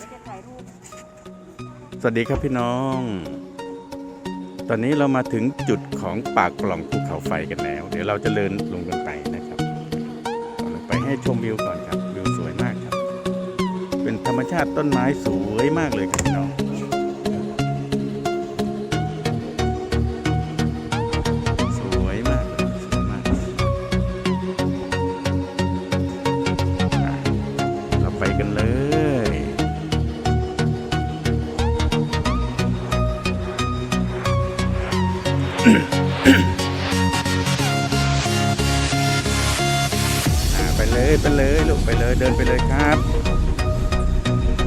สวัสดีครับพี่น้อง ตอนนี้เรามาถึงจุดของปากปล่องภูเขาไฟกันแล้ว เดี๋ยวเราจะเดินลงกันไปนะครับลงไปให้ชมวิวก่อนครับ วิวสวยมากครับ เป็นธรรมชาติต้นไม้สวยมากเลยครับพี่น้อง ไปเลยครับ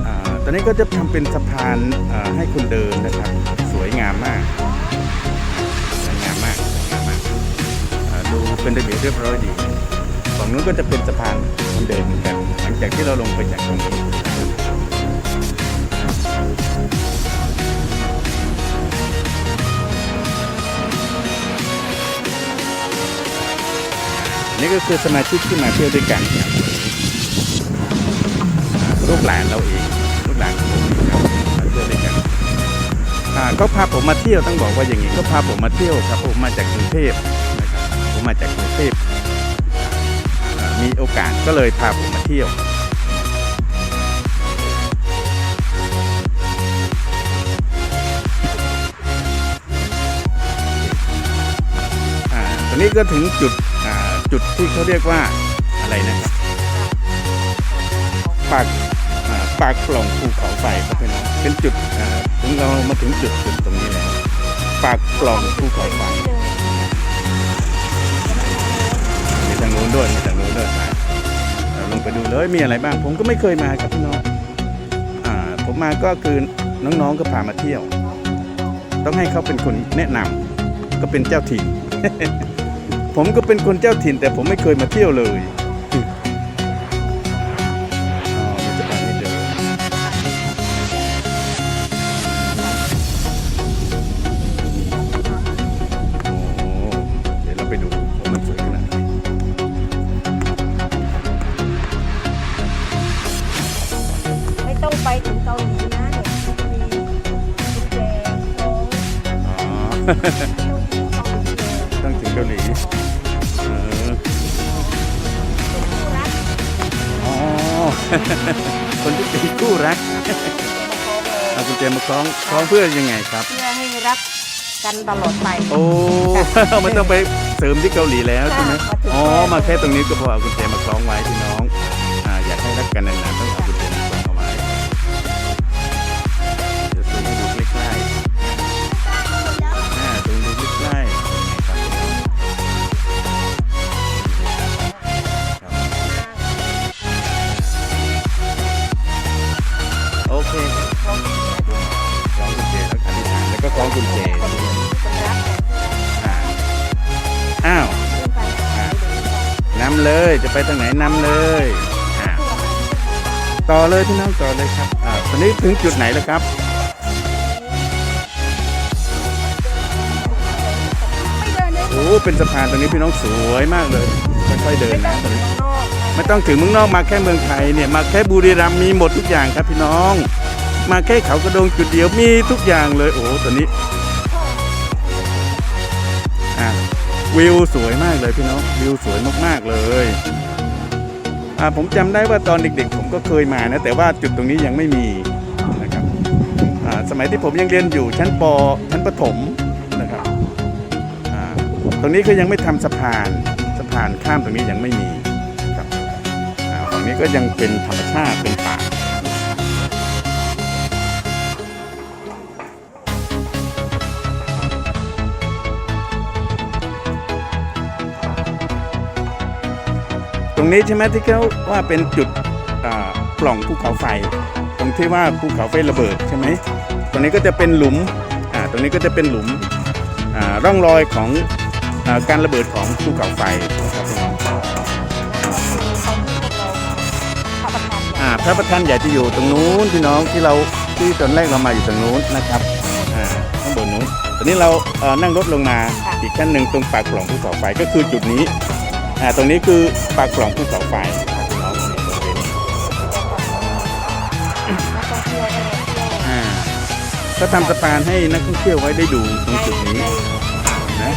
อตอนนี้ก็จะทำเป็นสะพานให้คุณเดินนะครับ สวยงามมากสวยงามมากสวยงามมากดูเป็นระเบียบเรียบร้อยดีฝั่งนู้นก็จะเป็นสะพานคนเดินเหมือนกัน หลังจากที่เราลงไปจากตรงนี้นี่ก็คือสมาชิกที่มาเที่ยวด้วยกันครับ ลูกหลานเราเองลูกหลานของผมครับมาเที่ยวด้วยกันก็พาผมมาเที่ยวต้องบอกว่าอย่างนี้ก็พาผมมาเที่ยวครับผมมาจากกรุงเทพนะครับผมมาจากกรุงเทพมีโอกาสก็เลยพาผมมาเที่ยวตอนนี้ก็ถึงจุดจุดที่เขาเรียกว่าอะไรนะครับปาก ปากปล่องภูเขาไฟครับพี่น้องเป็นจุดอ่าถึงเรามาถึงจุดจุดตรงนี้แล้วปากปล่องภูเขาไฟมีทางโน้นด้วยมีทางโน้นด้วยมาเราลงไปดูเลยมีอะไรบ้าง ผมก็ไม่เคยมาครับพี่น้องอ่าผมมาก็คือน้องๆก็พามาเที่ยว ต้องให้เขาเป็นคนแนะนำก็เป็นเจ้าถิ่นผมก็เป็นคนเจ้าถิ่นแต่ผมไม่เคยมาเที่ยวเลย ต้องถึงเกาหลีเออคู่รักอ๋อคนที่เป็นคู่รักมาขอเลยเอากุญแจมาคล้องคล้องเพื่อยังไงครับ เพื่อให้รักกันตลอดไป โอ้ไม่ต้องไปเสริมที่เกาหลีแล้วใช่ไหมค่ะมาถึงอ๋อแล้วมาแค่ตรงนี้ก็พอเอากุญแจมาคล้องไว้พี่น้อง อ่าอยากให้รักกันนานำเลย จะไปทางไหนนำเลยต่อเลยพี่น้องต่อเลยครับอตอนนี้ถึงจุดไหนแล้วครับโอ้เป็นสะพานตรงนี้พี่น้องสวยมากเลยค่อยๆเดินนะตรงนี้ไม่ต้องถึงเมืองนอกมาแค่เมืองไทยเนี่ยมาแค่บุรีรัมย์มีหมดทุกอย่างครับพี่น้อง มาแค่เขากระโดงจุดเดียวมีทุกอย่างเลยโอ้ตอนนี้ วิวสวยมากเลยพี่น้องวิวสวยมากๆเลยอ่าผมจำได้ว่าตอนเด็กๆ ผมก็เคยมานะ แต่ว่าจุดตรงนี้ยังไม่มีนะครับอ่าสมัยที่ผมยังเรียนอยู่ชั้นปชั้นประถมนะครับอ่าตรงนี้ก็ยังไม่ทำสะพานสะพานข้ามตรงนี้ยังไม่มีครับอ่าฝั่งนี้ก็ยังเป็นธรรมชาติเป็นป่า รงนี้ใช่ไหมที่เขาว่าเป็นจุดอ่าปล่องภูเขาไฟ ตรงที่ว่าภูเขาไฟระเบิดใช่ไหมตรงนี้ก็จะเป็นหลุมอ่าตรงนี้ก็จะเป็นหลุมอ่าร่องรอยของอาการระเบิดของภูเขาไฟนะครับพี่น้องของที่พวกเราพระประธานใหญ่อ่าพระประธานใหญ่จะอยู่ตรงนู้นพี่น้องที่เราที่ตอนแรกเรามาอยู่ตรงนู้นนะครับอ่าข้างบนนู้นตอนนี้เราเอ่อนั่งรถลงมาอีกขั้นหนึ่งตรงปากปล่องภูเขาไฟก็คือจุดนี้ อ่าตรงนี้คือปากปล่องภูเขาไฟครับพี่น้องตรงนี้บริเวณนี้แล้วก็ก็ทำสะพานให้นักท่องเที่ยวไว้ได้ดูตรงจุดนี้ได้นะ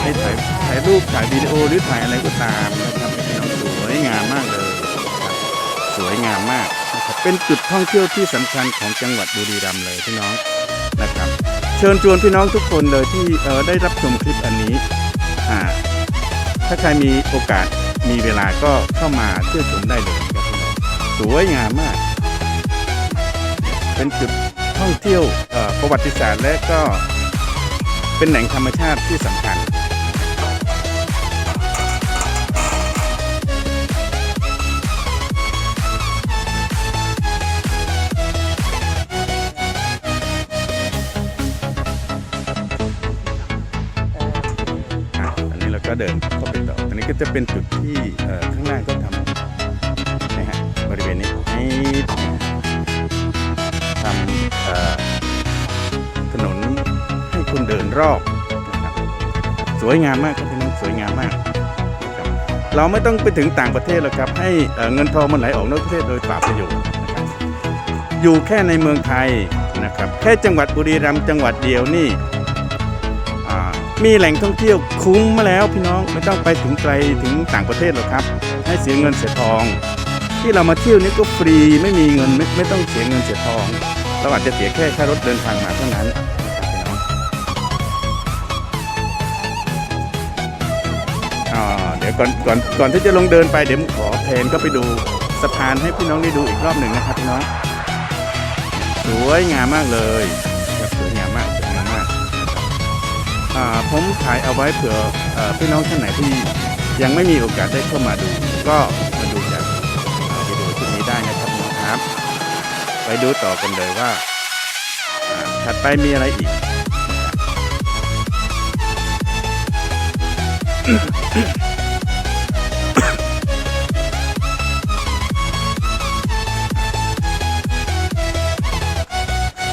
ถ่ายถ่ายให้ถ่ายถ่ายรูปถ่ายวิดีโอหรือถ่ายอะไรก็ตามนะครับพี่น้องสวยงามมากเลยนะครับสวยงามมากนะครับเป็นจุดท่องเที่ยวที่สำคัญของจังหวัดบุรีรัมย์เลยพี่น้องนะครับ เชิญชวนพี่น้องทุกคนเลยที่เอ่อได้รับชมคลิปอันนี้อ่า ถ้าใครมีโอกาสมีเวลาก็เข้ามาเที่ยวชมได้เลยครับพี่น้องสวยงามมาก เป็นจุดท่องเที่ยวประวัติศาสตร์และก็เป็นแหล่งธรรมชาติที่สำคัญ ก็เดินเข้าไปต่ออันนี้ก็จะเป็นจุดที่ข้างล่าก็ทำนะฮะบริเวณนี้ให้ทำถนนให้คนเดินรอบนะครับสวยงามมากครับพี่น้องสวยงามมากนะครับเราไม่ต้องไปถึงต่างประเทศหรอกครับ ให้เเงินทองมันไหลออกนอกประเทศโดยปล่าประโยชน์อยู่แค่ในเมืองไทยนะครับแค่จังหวัดบุรีรัมย์จังหวัดเดียวนี่ มีแหล่งท่องเที่ยวคุ้มมาแล้วพี่น้องไม่ต้องไปถึงไกลถึงต่างประเทศหรอกครับ ให้เสียเงินเสียทอง ที่เรามาเที่ยวนี่ก็ฟรีไม่มีเงินไม่ไม่ต้องเสียเงินเสียทองเราอาจจะเสียแค่ค่ารถเดินทางมาเท่านั้นพี่น้องอ่าเดี๋ยวก่อนก่อนก่อนที่จะลงเดินไปเดี๋ยวผมขอเพนก็ไปดูสะพานให้พี่น้องได้ดูอีกรอบหนึ่งนะครับพี่น้องสวยงามมากเลย ผมถ่ายเอาไว้เผื่ออพี่น้องท่านไหนที่ยังไม่มีโอกาสได้เข้ามาดู ก็มาดูจากวิดีโอชุดนี้ได้นะครับน้องครับ ไปดูต่อกันเลยว่าอ่าถัดไปมีอะไรอีก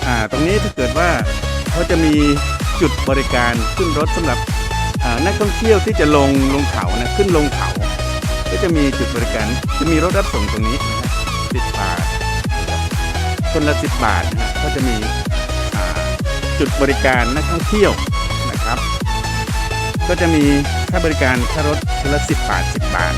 อ่าตรงนี้ถ้าเกิดว่าเขาจะมี จุดบริการขึ้นรถสำหรับนักท่องเที่ยวที่จะลงลงเขานะขึ้นลงเขา ก็จะมีจุดบริการจะมีรถรับส่งตรงนี้สิบบาทคนละสิบบาทนะฮะก็จะมีจุดบริการนักท่องเที่ยวนะครับ ก็จะมีค่าบริการค่ารถคนละสิบบาทสิบบาท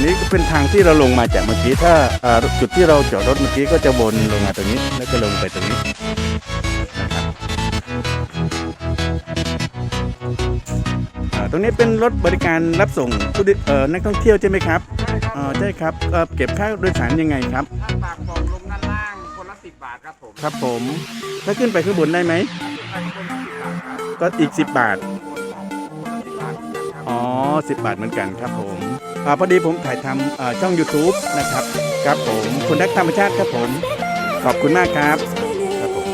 รงนี้ก็เป็นทางที่เราลงมาจากเมื่อกี้ถ้าอ่าจุดที่เราจอดรถเมื่อกี้ก็จะวนลงมาตรงนี้แล้วก็ลงไปตรงนี้นะครับอ่าตรงนี้เป็นรถบริการรับส่งผู้โดยเอ่อนักท่องเที่ยวใช่ไหมครับอ๋อใช่ครับเอ่อเก็บค่าโดยสารยังไงครับถ้าปากบอกลงด้านล่างคนละสิบบาทครับผมครับผมถ้าขึ้นไปข้างบนได้ไหมไปคนละสิบบาทครับก็อีก10บาทคนละสิบบาทเหมือนกันครับอ๋อ10บาทเหมือนกันครับผม อพอดีผมถ่ายทำช่อง YouTube นะครับครับผมคุณรักธรรมชาติครับผมขอบคุณมากครับครับผม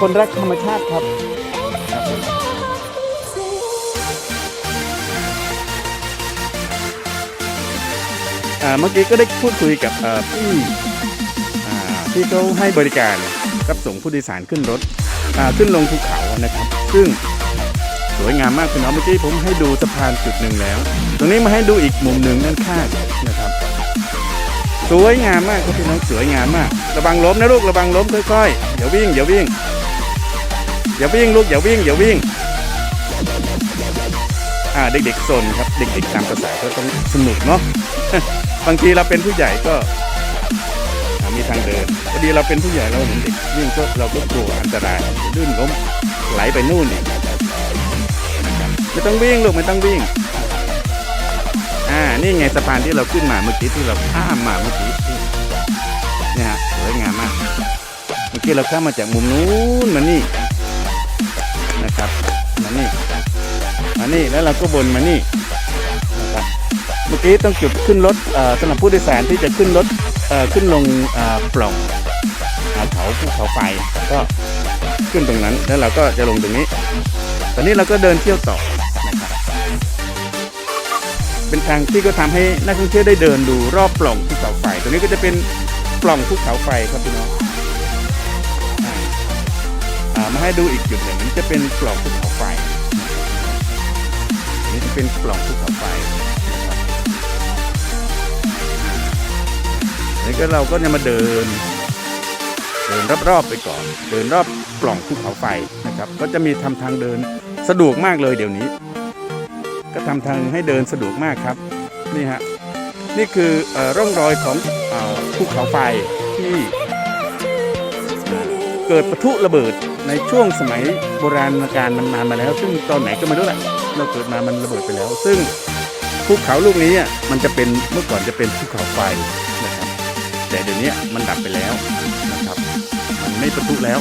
คนรักธรรมชาติครับครับเมื่อกี้ก็ได้พูดคุยกับพี่ที่เขาให้บริการรับส่งผู้โดยสารขึ้นรถขึ้นลงภูเขานะครับ ซึ่ง วยงามมากพี่น้องเมื่อกี้ผมให้ดูสะพานจุดหนึ่งแล้ว ตรงนี้มาให้ดูอีกมุมหนึ่งด้านข้างนะครับ สวยงามมากครับพี่น้องสวยงามมาก ระวังล้มนะลูกระวังล้มค่อยๆอย่าวิ่งอย่าวิ่งอย่าวิ่งลูกอย่าวิ่งอย่าวิ่งอ่าเด็กๆซนครับเด็กๆตามภาษาก็ต้องสนุกเนาะบางทีเราเป็นผู้ใหญ่ก็มีทางเดินพอดีเราเป็นผู้ใหญ่เราเห็นเด็กวิ่งก็เราก็กลัวอันตรายลื่นล้มไหลไปนู่นนี่ ไม่ต้องวิ่งลูกไม่ต้องวิ่ง อ่า นี่ไงสะพานที่เราขึ้นมาเมื่อกี้ที่เราข้ามมาเมื่อกี้เนี่ยฮะสวยงามมาก เมื่อกี้เราข้ามมาจากมุมนู้นมานี่นะครับ มานี่ มานี่แล้วเราก็บนมานี่นะครับ เมื่อกี้ต้องจุดขึ้นรถอ่อสำหรับผู้โดยสารที่จะขึ้นรถอ่อขึ้นลงอ่อปล่องเขาภูเขาไฟก็ขึ้นตรงนั้นแล้วเราก็จะลงตรงนี้ ตอนนี้เราก็เดินเที่ยวต่อ เป็นทางที่ก็ทำให้นักท่องเที่ยวได้เดินดูรอบปล่องภูเขาไฟตรงนี้ก็จะเป็นปล่องภูเขาไฟครับพี่น้องมาให้ดูอีกจุดหนึ่งอันจะเป็นปล่องภูเขาไฟอันนี้จะเป็นปล่องภูเขาไฟนะครับอ่ก็เราก็จะมาเดิน เดินรอบๆไปก่อน เดินรอบปล่องภูเขาไฟนะครับ ก็จะมีทำทางเดินสะดวกมากเลยเดี๋ยวนี้ ก็ทำทางให้เดินสะดวกมากครับนี่ฮะนี่คืออร่องรอยของภูเขาไฟที่เกิดปะทุระเบิดในช่วงสมัยโบราณกาลมันนานมาแล้ว ซึ่งตอนไหนก็ไม่รู้แหละเราเกิดมามันระเบิดไปแล้ว ซึ่งภูเขาลูกนี้อะมันจะเป็นเมื่อก่อนจะเป็นภูเขาไฟนะครับแต่เดี๋ยวนี้มันดับไปแล้วนะครับ มันไม่ปะทุแล้ว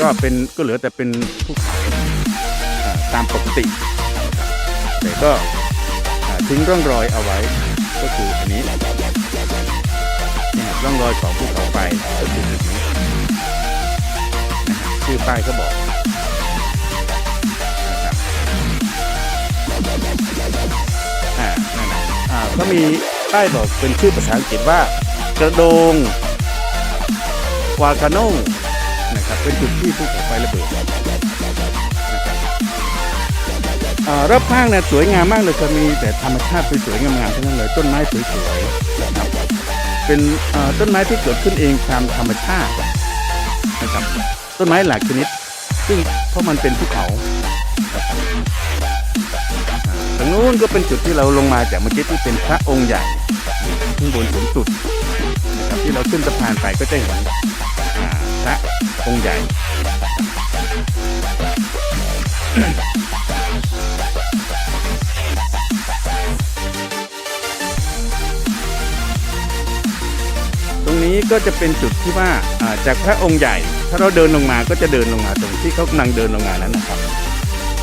ก็เป็นก็เหลือแต่เป็นภูเขาตามปกติ แต่ก็ทิ้งร่องรอยเอาไว้ ก็คืออันนี้ร่องรอยของภูเขาไฟก็คือจุดนี้ชื่อป้ายก็บอกนะครับอ่านั่นนะอ่าก็มีป้ายบอกเป็นชื่อภาษาอังกฤษว่ากระโดงวาคาโนนะครับเป็นจุดที่ภูเขา รอบข้างเนี่ยสวยงามมากเลยครับมีแต่ธรรมชาติสวยๆงามๆทั้งนั้นเลยต้นไม้สวยๆนะครับเป็นต้นไม้ที่เกิดขึ้นเองตามธรรมชาตินะครับต้นไม้หลายชนิด ซึ่งเพราะมันเป็นภูเขานะครับอ่าตรงนู้นก็เป็นจุดที่เราลงมาจากเมื่อกี้ที่เป็นพระองค์ใหญ่ข้างบนสูงสุดนะครับที่เราขึ้นสะพานไปก็จะเห็นพระองค์ใหญ่ นี้ก็จะเป็นจุดที่ว่าจากพระองค์ใหญ่ ถ้าเราเดินลงมาก็จะเดินลงมาตรงที่เขากำลังเดินลงมานั้นนะครับ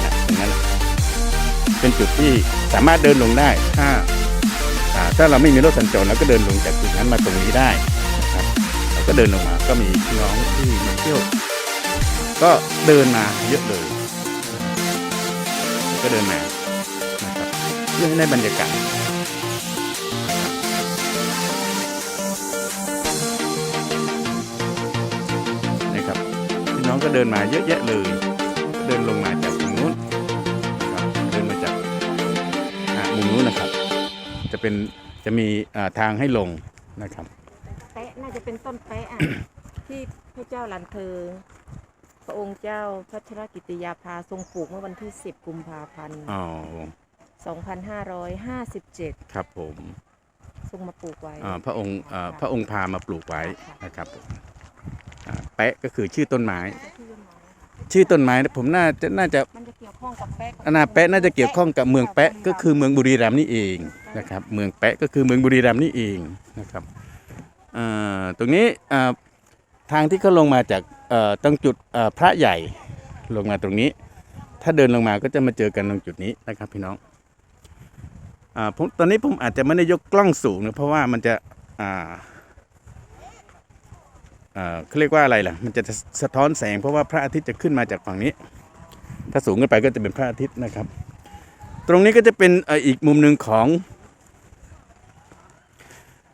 นะตรงนั้นเป็นจุดที่สามารถเดินลงได้ถ้าอ่าถ้าเราไม่มีรถสัญจรเราก็เดินลงจากจุดนั้นมาตรงนี้ได้นะครับเราก็เดินลงมาก็มีพี่น้องที่มาเที่ยว ก็เดินมาเยอะเลยก็เดินมานะครับเพื่อให้ได้บรรยากาศ องก็เดินมาเยอะแยะเลย เดินลงมาจากตรงนู้นนะครับเดินมาจากอ่ามุมนู้นนะครับ จะเป็นจะมีอ่าทางให้ลงนะครับแปะน่าจะเป็นต้นแปะอะที่พระเจ้าหลันเธอ พระองค์เจ้าพัชรกิติยาภาทรงปลูกเมื่อวันที่ 10 กุมภาพันธ์อ๋อ2557 ครับผม ทรงมาปลูกไว้อ่าพระองค์อ่าพระองค์พามาปลูกไว้นะครับผมอ่า แปะก็คือชื่อต้นไม้ ชื่อต้นไม้นะผมน่าจะน่าจะมันจะเกี่ยวข้องกับแปะอาณาแปะน่าจะเกี่ยวข้องกับเมืองแปะก็คือเมืองบุรีรัมย์นี่เองนะครับเมืองแปะก็คือเมืองบุรีรัมย์นี่เองนะครับเอ่อตรงนี้เอ่อทางที่เขาลงมาจากเอ่อตรงจุดเอ่อพระใหญ่ลงมาตรงนี้ ถ้าเดินลงมาก็จะมาเจอกันตรงจุดนี้นะครับพี่น้องอ่าผมตอนนี้ผมอาจจะไม่ได้ยกกล้องสูงนะเพราะว่ามันจะอ่า เขาเรียกว่าอะไรล่ะ มันจะสะท้อนแสงเพราะว่าพระอาทิตย์จะขึ้นมาจากฝั่งนี้ ถ้าสูงขึ้นไปก็จะเป็นพระอาทิตย์นะครับ ตรงนี้ก็จะเป็นอีกมุมหนึ่งของ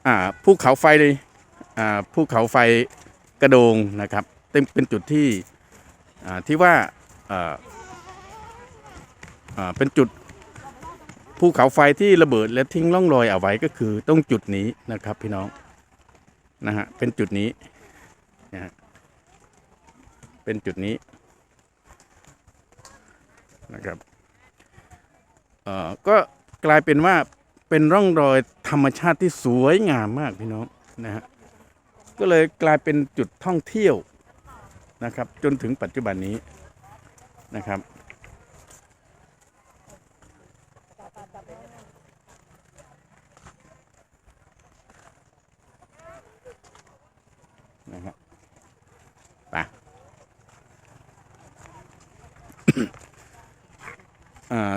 อภูเขาไฟเลยภูเขาไฟกระโดงนะครับเป็นจุดที่ที่ว่าเป็นจุดภูเขาไฟที่ระเบิดและทิ้งร่องรอยเอาไว้ก็คือตรงจุดนี้นะครับพี่น้องนะฮะเป็นจุดนี้ นะฮะเป็นจุดนี้นะครับเอ่อก็กลายเป็นว่าเป็นร่องรอยธรรมชาติที่สวยงามมากพี่น้องนะฮะก็เลยกลายเป็นจุดท่องเที่ยวนะครับ จนถึงปัจจุบันนี้นะครับนะครับ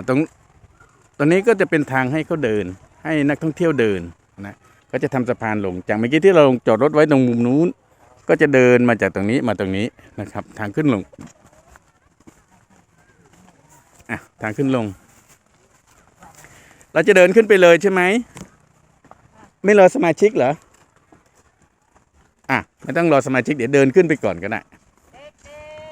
ตรงตรงนี้ก็จะเป็นทางให้เขาเดิน ให้นักท่องเที่ยวเดินนะก็จะทำสะพานลงจากเมื่อกี้ที่เราจอดรถไว้ตรงมุมนู้น ก็จะเดินมาจากตรงนี้มาตรงนี้นะครับ ทางขึ้นลงอะทางขึ้นลง เราจะเดินขึ้นไปเลยใช่ไหมไม่รอสมาชิกเหรออะไม่ต้องรอสมาชิกเดี๋ยวเดินขึ้นไปก่อนก็ได้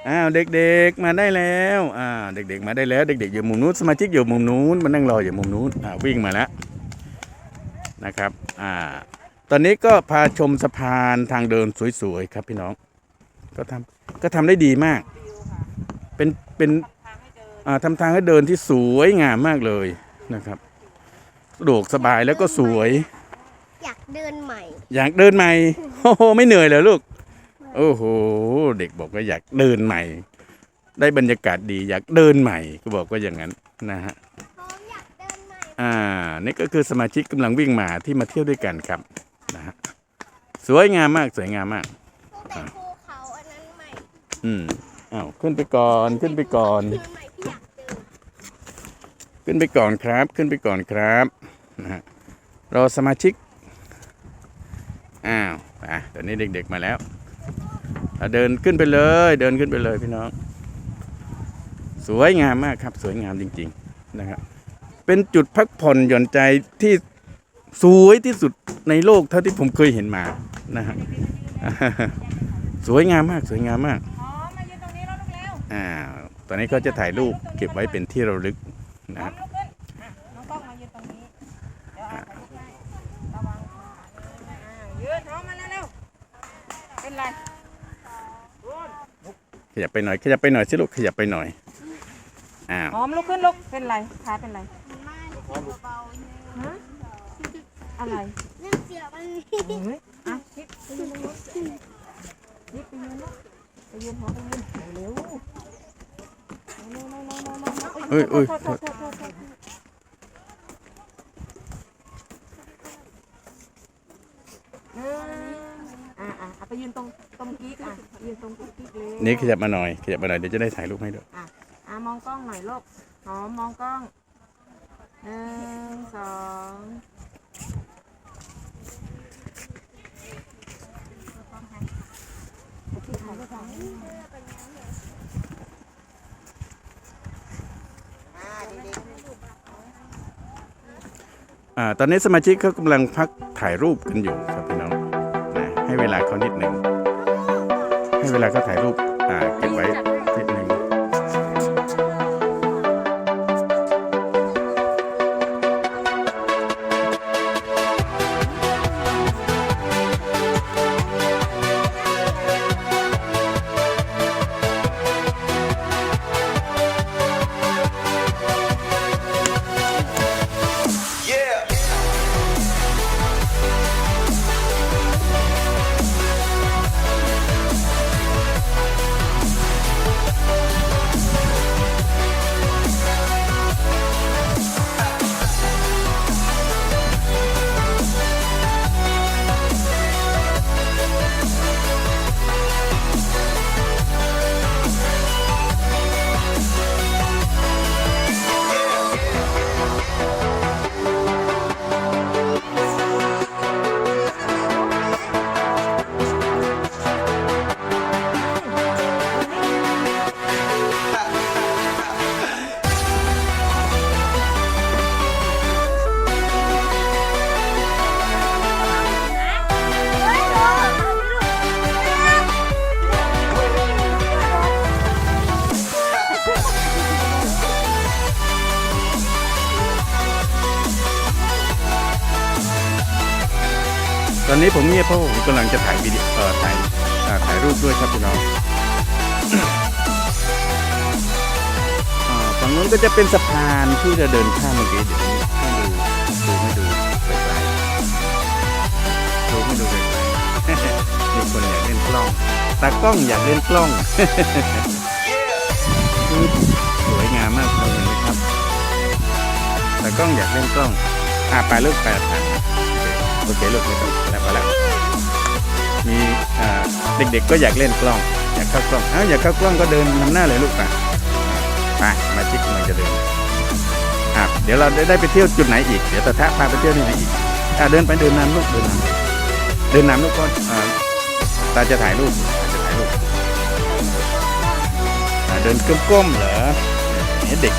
อ้าวเด็กๆมาได้แล้วอ่าเด็กๆมาได้แล้ว เด็กๆอยู่มุมนู้นสมาชิกอยู่มุมนู้นมานั่งรออยู่มุมนู้นอ่าวิ่งมาแล้วนะครับอ่าตอนนี้ก็พาชมสะพานทางเดินสวยๆครับพี่น้อง ก็ทำก็ทำได้ดีมาก เป็นเป็นอ่าทำทางให้เดินที่สวยงามมากเลยนะครับสะดวกสบายแล้วก็สวย อยากเดินใหม่ อยากเดินใหม่โอ้โหไม่เหนื่อยเลยลูก โอ้โห เด็กบอกว่าอยากเดินใหม่ ได้บรรยากาศดีอยากเดินใหม่ก็บอกว่าอย่างนั้นนะฮะพร้อมอยากเดินใหม่อ่า นี่ก็คือสมาชิกกำลังวิ่งมาที่มาเที่ยวด้วยกันครับนะฮะสวยงามมากสวยงามมากตั้งแต่ภูเขาอันนั้นใหม่ อืมอ้าวขึ้นไปก่อนขึ้นไปก่อนคือใหม่ที่อยากเดินขึ้นไปก่อนครับ ขึ้นไปก่อนครับนะฮะรอสมาชิกอ้าวอะตอนนี้เด็กๆมาแล้วอะ เดินขึ้นไปเลย เดินขึ้นไปเลยพี่น้อง สวยงามมากครับ สวยงามจริง ๆนะครับ เป็นจุดพักผ่อนหย่อนใจที่สวยที่สุดในโลกเท่าที่ผมเคยเห็นมานะฮะสวยงามมาก สวยงามมากอ๋อมายืนตรงนี้แล้วลูกเร็วอ้าวตอนนี้ก็จะถ่ายรูปเก็บไว้เป็นที่ระลึกนะพร้อครัมบ ลุกขึ้นอะน้องกล้องมายืนตรงนี้ เดี๋ยวอาถ่ายรูปให้ระวังขาอ่ายืนพร้อมมาแล้วเร็วเป็นไร ขยับไปหน่อย ขยับไปหน่อยสิลูกขยับไปหน่อยอ้าวหอมลุกขึ้นลุกเป็นไรขาเป็นไรมาเบาๆเนี่ยฮะอะไรเรื่องเสียมันเฮ้ยอะคิดไปยืนตรงนู้นคิดไปยืนลูกไปยืนหอมไปยืนเร็วๆเร็วๆๆๆๆๆเอ้ยเอ้ยโทษโทษโทษโทษโทษเอออะอะเอา ไปยืนตรงตรงกิ๊กอะยืนตรงกิ๊กเลยนี่ขยับมาหน่อยขยับมาหน่อยเดี๋ยวจะได้ถ่ายรูปให้ด้วยอะอะมองกล้องหน่อยลูกหอมมองกล้องหนึ่งสองอ่าอ่าตอนนี้สมาชิกเขากำลังพักถ่ายรูปกันอยู่ครับพี่น้องนะ ให้เวลาเขานิดหนึ่งให้เวลาเขาถ่ายรูปอ่าเก็บไว้ำลังจะถ่ายวิดีโอถ่ายถ่ายรูปด้วยครับพี่น้องอ่าฝั่งนู้นก็จะเป็นสะพานที่จะเดินข้ามเมื่อกี้เดี๋ยวให้ดูดูให้ดูไกลๆดูให้ดูไกลๆมีคนอยากเล่นกล้องตากล้องอยากเล่นกล้องสวยงามมากเลยเห็นไหมครับตากล้องอยากเล่นกล้องอ่าไปลูกไปผ่านโอเคลูกไม่ต้องแล้วพอแล้ว มีเด็กๆก็อยากเล่นกล้อง อยากเข้ากล้องเอ้าอยากเข้ากล้องก็เดินนำหน้าเลยลูกไปไปมาชิกกำลังจะเดินอะเดี๋ยวเราได้ไปเที่ยวจุดไหนอีก เดี๋ยวตาทะพาไปเที่ยวที่ไหนอีกอะเดินไปเดินนำลูกเดินนำเดินนำลูกก่อนอ่าตาจะถ่ายรูปตาจะถ่ายรูปเดินก้มๆเหรอเห็นเด็ก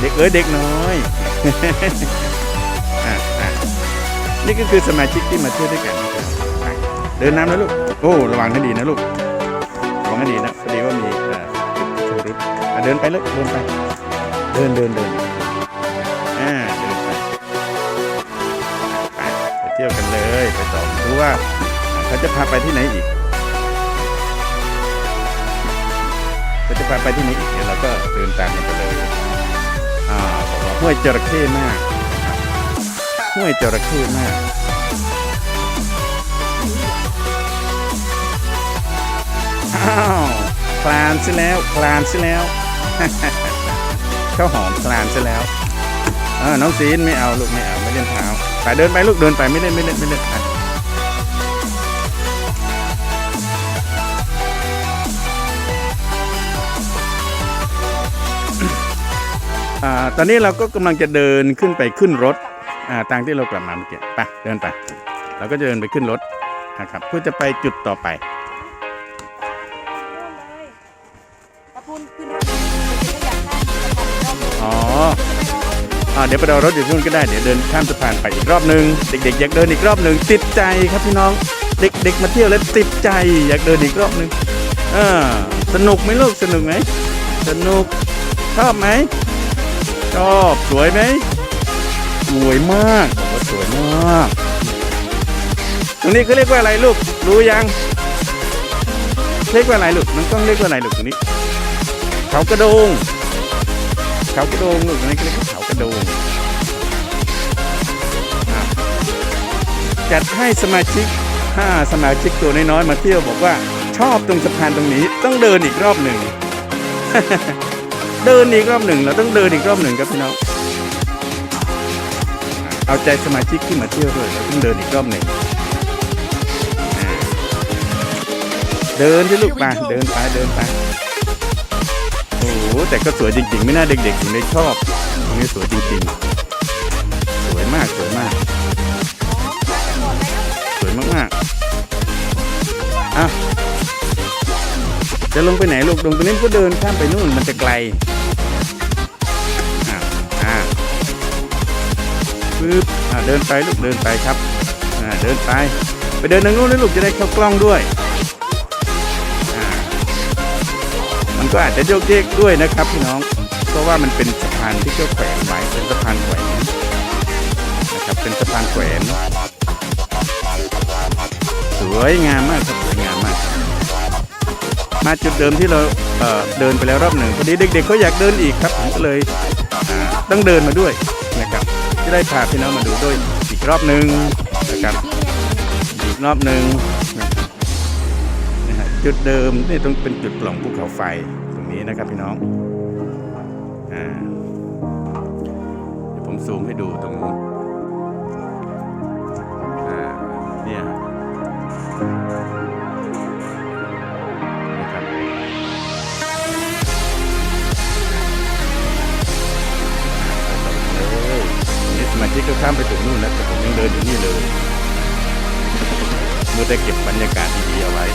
เด็กเอ้ยเด็กน้อยอะอะนี่ก็คือสมาชิกที่มาเที่ยวด้วยกัน เดินน้ำนะลูก โอ้ ระวังให้ดีนะลูก ระวังให้ดีนะพอดีว่ามีเอ่อจุดชำรุดเดินไปเลย เดินไป เดินเดินเดินอ่าเดินไป ไปไปเที่ยวกันเลย ไปต่อดูว่าเขาจะพาไปที่ไหนอีกเขาจะพาไปที่ไหนอีกเดี๋ยวเราก็เดินตามกันไปเลย อ่าบอกว่าห้วยจระเข้มากห้วยจระเข้มากาวคลานซะแล้วคลานซะแล้วข้าวหอมคลานซะแล้วเออน้องซีนไม่เอาลูกไม่เอาไม่เล่นเท้าไปเดินไปลูกเดินไปไม่เล่นไม่เล่นไม่เล่นไปอ่าตอนนี้เราก็กำลังจะเดินขึ้นไปขึ้นรถอ่าทางที่เรากลับมาเมื่อกี้ไปเดินไป เราก็จะเดินไปขึ้นรถนะครับเพื่อจะไปจุดต่อไป อ๋ออ่าเดี๋ยวไปรอรถอยู่ที่นู่นก็ได้เดี๋ยวเดินข้ามสะพานไปอีกรอบหนึ่งเด็กๆอยากเดินอีกรอบหนึ่งติดใจครับพี่น้อง เด็กๆมาเที่ยวแล้วติดใจอยากเดินอีกรอบหนึ่งอ่าสนุกไหมลูกสนุกไหมสนุกชอบไหมชอบสวยไหมสวยมากบอกว่าสวยมากตรงนี้เขาเรียกว่าอะไรลูกรู้ยังเรียกว่าอะไรลูกน้องต้องเรียกว่าอะไรลูกตรงนี้เขากระโดง เขากระโดงลูกตรงนี้ก็เรียกว่าเขากระโดงจัดให้สมาชิกห้าสมาชิกตัวน้อยๆมาเที่ยวบอกว่าชอบตรงสะพานตรงนี้ต้องเดินอีกรอบหนึ่ง เดินอีกรอบหนึ่งเราต้องเดินอีกรอบหนึ่งครับพี่น้องเอาใจสมาชิกที่มาเที่ยวด้วยเราต้องเดินอีกรอบหนึ่งเดินที่ลูกไปเดินไปเดินไป แต่ก็สวยจริงๆ ไม่น่าเด็กๆถึงได้ชอบตรงนี้สวยจริงๆ สวยมากสวยมาก สวยมากๆอะจะลงไปไหนลูกลงตรงนี้ก็เดินข้ามไปนู่นมันจะไกลอะอะปึ๊บอะเดินไปลูกเดินไปครับอ่าเดินไป ไปเดินทางนู้นนะลูกจะได้เข้ากล้องด้วย ก็อาจจะโยกเยกด้วยนะครับพี่น้อง เพราะว่ามันเป็นสะพานที่เขาแขวนไว้เป็นสะพานแขวนนะครับ เป็นสะพานแขวนสวยงามมากครับสวยงามมาก มาจุดเดิมที่เราเเดินไปแล้วรอบหนึ่งพอดีเด็กๆเขาอยากเดินอีกครับผมก็เลยต้องเดินมาด้วยนะครับจะได้พาพี่น้องมาดูด้วยอีกรอบหนึ่งนะครับอีกรอบหนึ่ง จุดเดิมนี่ต้องเป็นจุดปล่องภูเขาไฟตรงนี้นะครับพี่น้องอ่าเดี๋ยวผมซูมให้ดูตรงนู้นอ่าเนี่ยนี่ครับนี่สมาชิกก็ข้ามไปถึงนู่นแล้วแต่ผมยังเดินอยู่นี่เลยเมัวแต่เก็บบรรยากาศดีๆเอาไว้